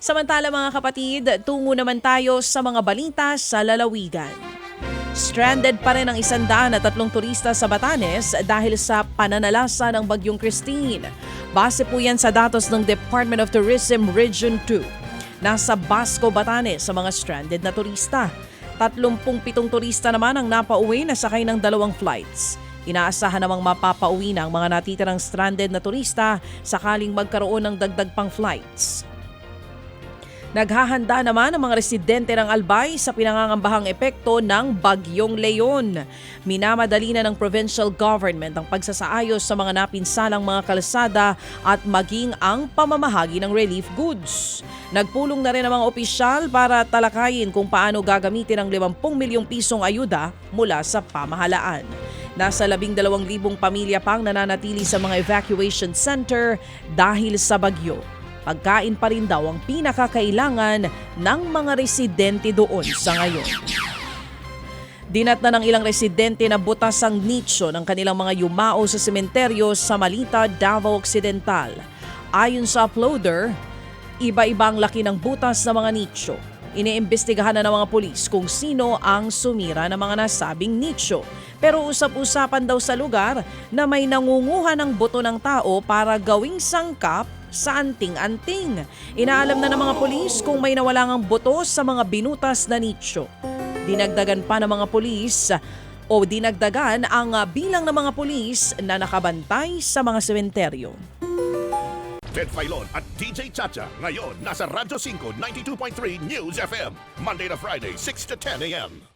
Samantala mga kapatid, tungo naman tayo sa mga balita sa lalawigan. Stranded pa rin ang isandaan at tatlong turista sa Batanes dahil sa pananalasa ng Bagyong Christine. Base po yan sa datos ng Department of Tourism Region 2. Nasa Basco, Batanes sa mga stranded na turista. 37 turista naman ang napauwi na sakay ng dalawang flights. Inaasahan namang mapapauwi na ang mga natitirang stranded na turista sakaling magkaroon ng dagdag pang flights. Naghahanda naman ang mga residente ng Albay sa pinangangambahang epekto ng Bagyong Leon. Minamadali na ng provincial government ang pagsasaayos sa mga napinsalang mga kalsada at maging ang pamamahagi ng relief goods. Nagpulong na rin ang mga opisyal para talakayin kung paano gagamitin ang 50 milyong pisong ayuda mula sa pamahalaan. Nasa 12,000 pamilya pang nananatili sa mga evacuation center dahil sa bagyo. Pagkain pa rin daw ang pinakakailangan ng mga residente doon sa ngayon. Dinat na ng ilang residente na butas ang nicho ng kanilang mga yumao sa sementeryo sa Malita, Davao Occidental. Ayon sa uploader, iba-ibang laki ng butas ng mga nicho. Iniimbestigahan na ng mga pulis kung sino ang sumira ng mga nasabing nicho. Pero usap-usapan daw sa lugar na may nangunguha ng buto ng tao para gawing sangkap sa anting-anting. Inaalam na ng mga pulis kung may nawalangang buto sa mga binutas na nicho. Dinagdagan pa ng mga pulis o dinagdagan ang bilang ng mga pulis na nakabantay sa mga sementeryo. Ted Filon at DJ Chacha. Ngayon, nasa Radyo 5, 92.3 News FM. Monday to Friday, 6 to 10 a.m.